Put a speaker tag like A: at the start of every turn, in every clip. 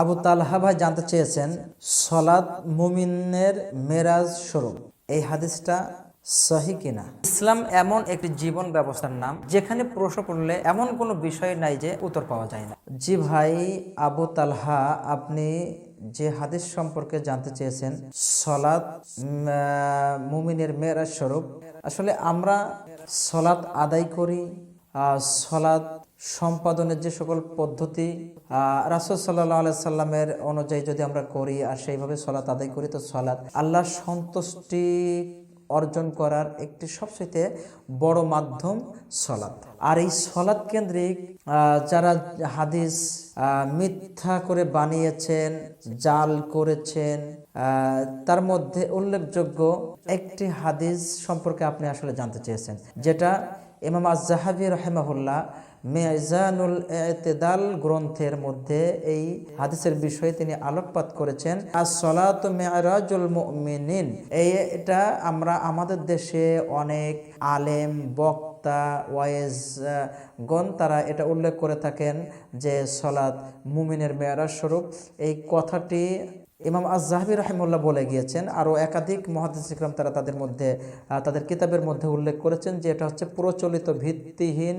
A: আবু তালহা ভাই জানতে চেয়েছেন সলাদ মুমিনের মেরাজ স্বরূপ। এই হাদিসটা সহি কিনা? ইসলাম এমন একটি জীবন ব্যবস্থার নাম, যেখানে প্রশ্ন করলে এমন কোনো বিষয় নাই যে উত্তর পাওয়া যায় না। জি ভাই, আবু তালহা, আপনি যে হাদিস সম্পর্কে জানতে চেয়েছেন সলাদ মুমিনের মেরাজ স্বরূপ, আসলে আমরা সলাদ আদায় করি সলাদ সম্পাদনের যে সকল পদ্ধতি রাসুল সাল্লাহ আলাই সাল্লামের অনুযায়ী যদি আমরা করি আর সেইভাবে সলাৎ আদায় করি, তো সলাৎ আল্লাহর সন্তুষ্টি অর্জন করার একটি সবচেয়ে বড় মাধ্যম সলাৎ। আর এই সলাৎ কেন্দ্রিক যারা হাদিস মিথ্যা করে বানিয়েছেন, জাল করেছেন তার মধ্যে উল্লেখযোগ্য একটি হাদিস সম্পর্কে আপনি আসলে জানতে চেয়েছেন, যেটা ইমাম আজ-জাহাবি রহেমাহুল্লাহ মেজানুল এতেদাল গ্রন্থের মধ্যে এই হাদিসের বিষয়ে তিনি আলোকপাত করেছেন আর সলাত মেয়ারাজুল এই এটা আমরা আমাদের দেশে অনেক আলেম বক্তা ওয়াইজ আহ, গণ তারা এটা উল্লেখ করে থাকেন যে সলাত মুমিনের মেয়ারাজ স্বরূপ। এই কথাটি ইমাম আজ জাহাবি রাহিমুল্লাহ বলে গিয়েছেন, আরও একাধিক মহাদিস ইকরাম তারা তাদের মধ্যে তাদের কিতাবের মধ্যে উল্লেখ করেছেন যে এটা হচ্ছে প্রচলিত ভিত্তিহীন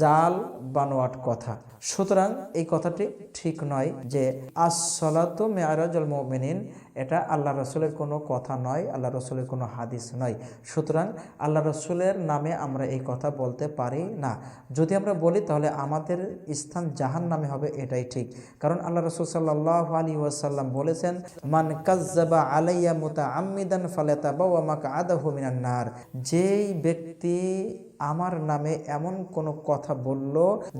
A: জাল বানোয়াট কথা। সুতরাং এই কথাটি ঠিক নয় যে আসলাত মেয়ারাজল মোমিনিন, এটা আল্লাহ রসুলের কোনো কথা নয়, আল্লাহ রসুলের কোনো হাদিস নয়। সুতরাং আল্লাহ রসুলের নামে আমরা এই কথা বলতে পারি না। যদি আমরা বলি তাহলে আমাদের স্থান জাহান নামে হবে, এটাই ঠিক। কারণ আল্লাহ রসুল সাল্লাহ আলী ওয়াসাল্লাম বলেছেন মান কাজ্জাবা আলাইয়া মুতা আম্মিদান ফালেতা বা আমাকে আদাহু মিনান নার। যেই ব্যক্তি আমার নামে এমন কোনো কথা বলল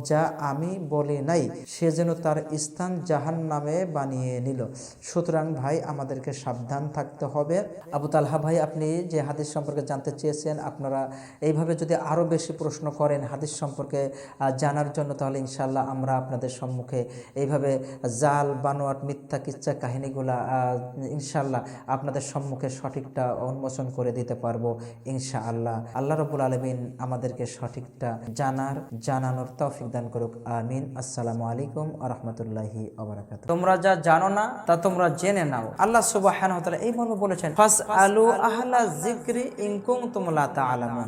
A: যা আমি বলি নাই। সে যেন তার স্থান জাহান নামে বানিয়ে নিল। সুতরাং ভাই, আমাদেরকে সাবধান থাকতে হবে। আবু তালহা ভাই, আপনি যে হাদিস সম্পর্কে জানতে চেয়েছেন, আপনারা এইভাবে যদি আরও বেশি প্রশ্ন করেন হাদিস সম্পর্কে জানার জন্য, তাহলে ইনশাল্লাহ আমরা আপনাদের সম্মুখে এইভাবে জাল, বানোয়াট, মিথ্যা কিচ্ছা কাহিনীগুলা ইনশাল্লাহ আপনাদের সম্মুখে সঠিকটা উন্মোচন করে দিতে পারব ইনশাআল্লাহ। আল্লাহ রবুল আলমিন আমাদেরকে সঠিকটা জানার, জানানোর তৌফিক দান করুক। আমিন। আসসালামু আলাইকুম আ রহমতুল্লাহি তোমরা যা জানো না, তা তোমরা জেনে নাও। আল্লাহ তাআলা এই মর্ম বলেছেন ফাস আলু আহলা জিক্রি ইনকুম তুমলা তা তাআলামুন।